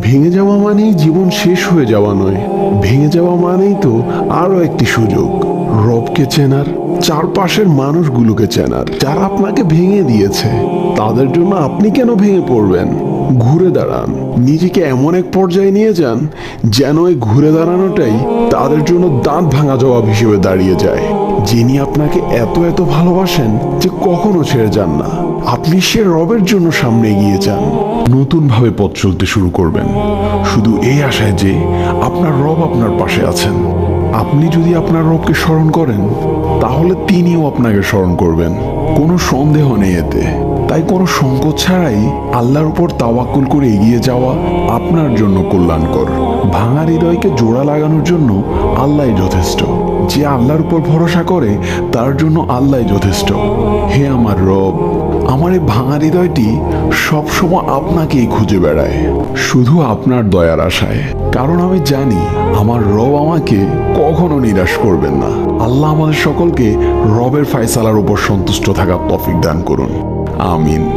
ভেঙে যাওয়া মানেই জীবন শেষ হয়ে যাওয়া নয়। ভেঙে যাওয়া মানেই তো আরও একটি সুযোগ। রবকে চেনার, চারপাশের মানুষগুলোকে চেনার। যারা আপনাকে ভেঙে দিয়েছে, তাদের জন্য আপনি কেন ভেঙে পড়বেন? ঘুরে দাঁড়ান। নিজেকে এমন এক পর্যায়ে নিয়ে যান, যেন এই ঘুরে দাঁড়ানোটাই তাদের জন্য দাঁত ভাঙা জবাব হিসেবে দাঁড়িয়ে যায়। যিনি আপনাকে এত এত ভালোবাসেন যে কখনো ছেড়ে যান না। আপনি সে রবের জন্য সামনে এগিয়ে যান। নতুন ভাবে পথ চলতে শুরু করবেন। শুধু এই আশায় যে আপনার রব আপনার পাশে আছেন। আপনি যদি আপনার রবকে স্মরণ করেন, তাহলে তিনিও আপনাকে স্মরণ করবেন। কোনো সন্দেহ নেই এতে। তাই কোনো সংকোচ ছাড়াই আল্লাহর উপর তাওয়াক্কুল করে এগিয়ে যাওয়া আপনার জন্য কল্যাণকর। ভাঙা হৃদয়কে জোড়া লাগানোর জন্য আল্লাহই যথেষ্ট। যে আল্লাহর উপর ভরসা করে, তার জন্য আল্লাহই যথেষ্ট। হে আমার রব, আমার এই ভাঙা হৃদয়টি সবসময় আপনাকেই খুঁজে বেড়ায়। শুধু আপনার দয়ার আশায়। কারণ আমি জানি, আমার রব আমাকে কখনো নিরাশ করবেন না। আল্লাহ আমাদের সকলকে রবের ফায়সালার উপর সন্তুষ্ট থাকার তফিক দান করুন। আমিন।